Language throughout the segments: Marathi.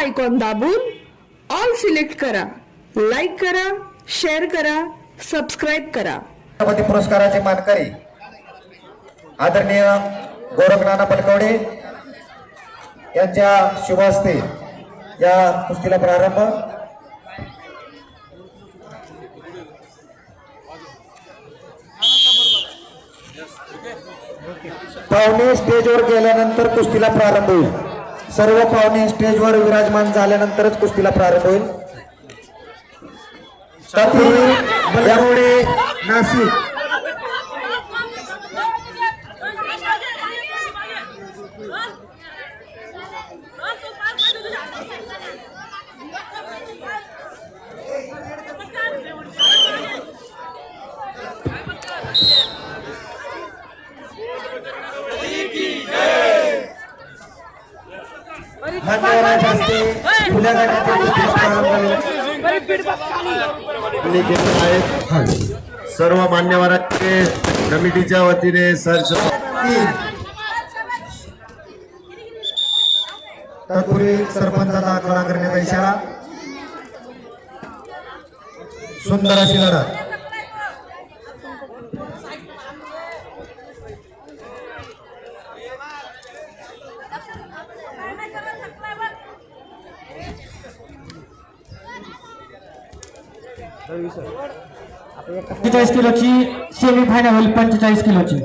आयकॉन दाबून ऑल सिलेक्ट करा. लाईक करा शेअर करा सबस्क्राईब करा. छत्रपती पुरस्काराचे मानकरी आदरणीय गोरखनाना पलकवडे यांच्या शुभ हस्ते या कुस्तीला प्रारंभ. पाहुणे स्टेजवर गेल्यानंतर कुस्तीला प्रारंभ होईल. सर्व पाहुणे स्टेजवर विराजमान झाल्यानंतरच कुस्तीला प्रारंभ होईल. यामुळे नाशिक मान्यवरांच्या हस्ते खुल्या प्रारंभ आहेत. सर्व मान्यवरांचे कमिटीच्या वतीने सर तत्पूर्वी सरपंचाचा आगमन करण्याचा इशारा. सुंदर अशी लढत. पंचेचाळीस किलोची सेमी फायनल होईल पंचेचाळीस किलोची.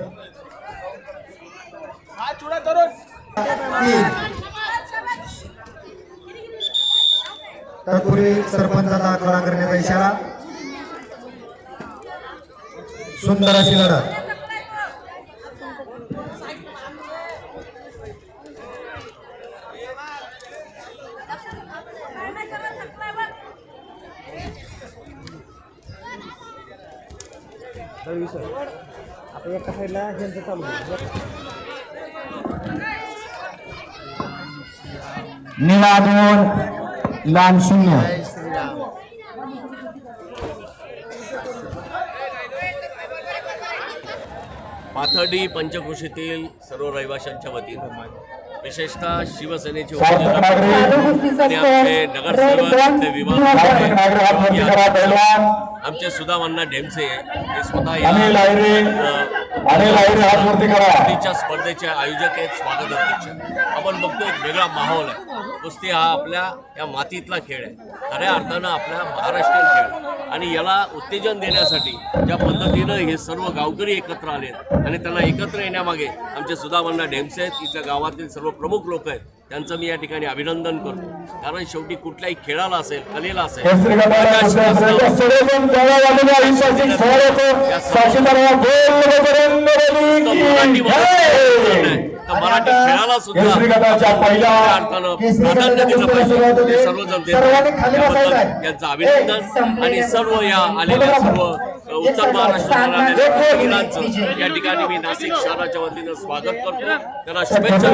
तत्पूर्वी सरपंचाचा करण्याचा इशारा. सुंदर अशी लढत. निळा दोन लाल शून्य. पाथर्डी पंचक्रोशीतील सर्व रहिवाशांच्या वतीनं विशेषतः शिवसेनेचे आणि आमचे नगरसेवक विभाग आमचे सुदामांना ढेमसे हे स्वतः या स्पर्धेचे आयोजक आहेत स्वागत अध्यक्ष. आपण बघतो एक वेगळा माहोल आहे. कुस्ती हा आपल्या या मातीतला खेळ आहे. खऱ्या अर्थानं आपल्या महाराष्ट्रीयन खेळ आणि याला उत्तेजन देण्यासाठी ज्या पद्धतीनं हे सर्व गावकरी एकत्र आले आणि त्यांना एकत्र येण्यामागे आमचे सुदामांना ढेमसे आहेत. इथल्या गावातील सर्व प्रमुख लोक आहेत. त्यांचं मी या ठिकाणी अभिनंदन करतो. कारण शेवटी कुठल्याही खेळाला असेल कलेला असेल मराठी तर मराठी खेळाला सुद्धा अर्थानं प्राधान्य दिलं पाहिजे. हे सर्वजण त्यांचं अभिनंदन आणि सर्व या आलेल्या सर्व उत्तर महिलांचं या ठिकाणी मी नाशिक शहराच्या वतीनं स्वागत करतो. त्यांना शुभेच्छा.